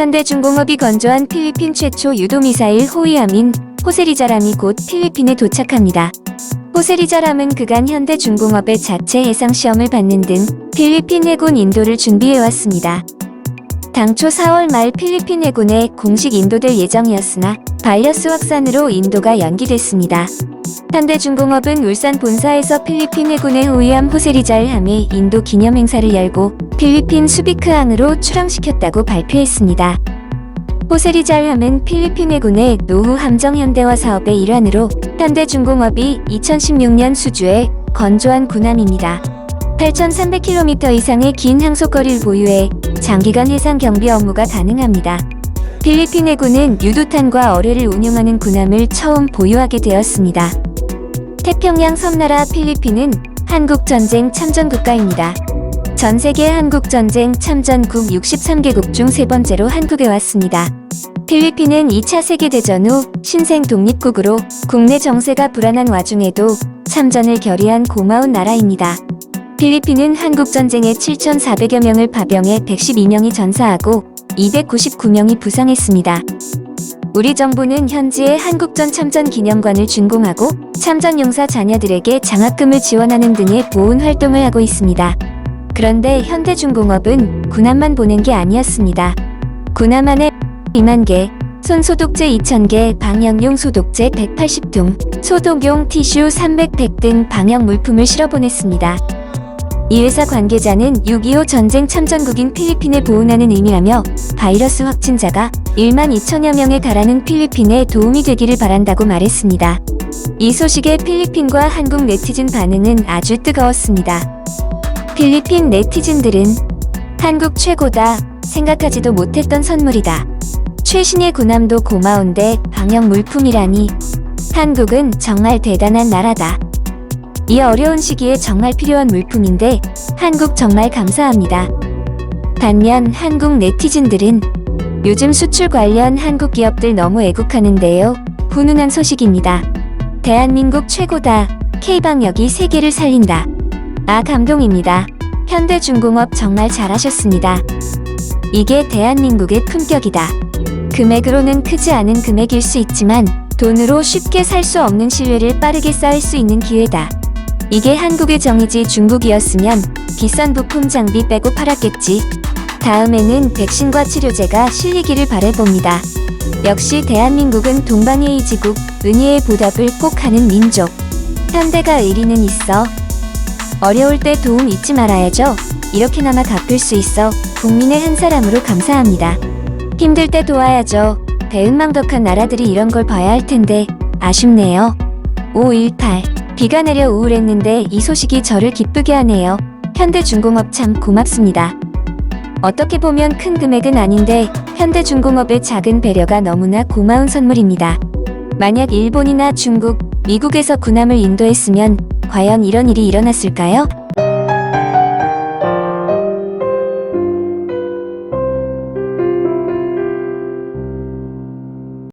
현대중공업이 건조한 필리핀 최초 유도미사일 호위함인 호세리자람이 곧 필리핀에 도착합니다. 호세리자람은 그간 현대 중공업의 자체 해상 시험을 받는 등 필리핀 해군 인도를 준비해왔습니다. 당초 4월 말 필리핀 해군에 공식 인도될 예정이었으나 바이러스 확산으로 인도가 연기됐습니다. 현대중공업은 울산 본사에서 필리핀 해군의 호위함 호세리자를 함에 인도 기념 행사를 열고 필리핀 수비크항으로 출항시켰다고 발표했습니다. 호세리자함은 필리핀 해군의 노후 함정 현대화 사업의 일환으로 현대중공업이 2016년 수주에 건조한 군함입니다. 8,300km 이상의 긴 항속거리를 보유해 장기간 해상 경비 업무가 가능합니다. 필리핀 해군은 유도탄과 어뢰를 운용하는 군함을 처음 보유하게 되었습니다. 태평양 섬나라 필리핀은 한국전쟁 참전 국가입니다. 전 세계 한국 전쟁 참전국 63개국 중 세 번째로 한국에 왔습니다. 필리핀은 2차 세계대전 후 신생 독립국으로 국내 정세가 불안한 와중에도 참전을 결의한 고마운 나라입니다. 필리핀은 한국 전쟁에 7,400여 명을 파병해 112명이 전사하고 299명이 부상했습니다. 우리 정부는 현지에 한국전 참전 기념관을 준공하고 참전 용사 자녀들에게 장학금을 지원하는 등의 보훈 활동을 하고 있습니다. 그런데 현대중공업은 군함만 보낸 게 아니었습니다. 군함 안에 2만 개, 손소독제 2,000개, 방역용 소독제 180통, 소독용 티슈 300팩 등 방역 물품을 실어보냈습니다. 이 회사 관계자는 6.25 전쟁 참전국인 필리핀을 보훈하는 의미라며 바이러스 확진자가 1만 2천여 명에 달하는 필리핀에 도움이 되기를 바란다고 말했습니다. 이 소식에 필리핀과 한국 네티즌 반응은 아주 뜨거웠습니다. 필리핀 네티즌들은 한국 최고다 생각하지도 못했던 선물이다. 최신의 군함도 고마운데 방역 물품이라니 한국은 정말 대단한 나라다. 이 어려운 시기에 정말 필요한 물품인데 한국 정말 감사합니다. 반면 한국 네티즌들은 요즘 수출 관련 한국 기업들 너무 애국하는데요. 훈훈한 소식입니다. 대한민국 최고다. K방역이 세계를 살린다. 아 감동입니다. 현대중공업 정말 잘하셨습니다. 이게 대한민국의 품격이다. 금액으로는 크지 않은 금액일 수 있지만 돈으로 쉽게 살 수 없는 신뢰를 빠르게 쌓을 수 있는 기회다. 이게 한국의 정이지 중국이었으면 비싼 부품 장비 빼고 팔았겠지. 다음에는 백신과 치료제가 실리기를 바래봅니다. 역시 대한민국은 동방의 이지국, 은혜의 보답을 꼭 하는 민족. 현대가 의리는 있어. 어려울 때 도움 잊지 말아야죠. 이렇게나마 갚을 수 있어 국민의 한 사람으로 감사합니다. 힘들 때 도와야죠. 배은망덕한 나라들이 이런 걸 봐야 할 텐데 아쉽네요. 518 비가 내려 우울했는데 이 소식이 저를 기쁘게 하네요. 현대중공업 참 고맙습니다. 어떻게 보면 큰 금액은 아닌데 현대중공업의 작은 배려가 너무나 고마운 선물입니다. 만약 일본이나 중국, 미국에서 군함을 인도했으면 과연 이런 일이 일어났을까요?